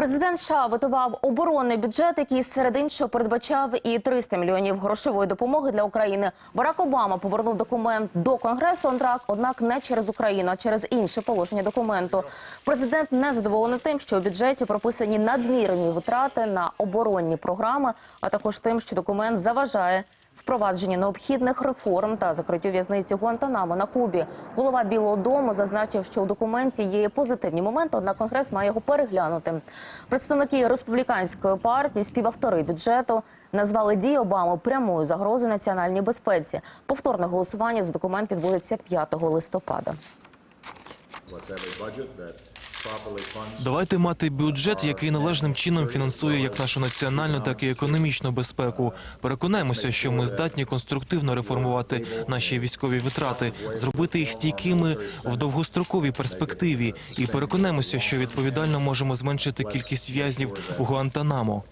Президент США витував оборонний бюджет, який серед іншого передбачав і 300 мільйонів грошової допомоги для України. Барак Обама повернув документ до конгресу, однак- не через Україну, а через інше положення документу. Президент не задоволений тим, що у бюджеті прописані надмірні витрати на оборонні програми, а також тим, що документ заважає впровадженню необхідних реформ та закриттю в'язниці Гуантанамо на Кубі. Голова Білого Дому зазначив, що у документі є позитивні моменти, однак конгрес має його переглянути. Представники республіканської партії, співавтори бюджету, назвали дії Обами прямою загрозою національній безпеці. Повторне голосування за документ відбудеться 5 листопада. Давайте мати бюджет, який належним чином фінансує як нашу національну, так і економічну безпеку. Переконаємося, що ми здатні конструктивно реформувати наші військові витрати, зробити їх стійкими в довгостроковій перспективі, і переконаємося, що відповідально можемо зменшити кількість в'язнів у Гуантанамо.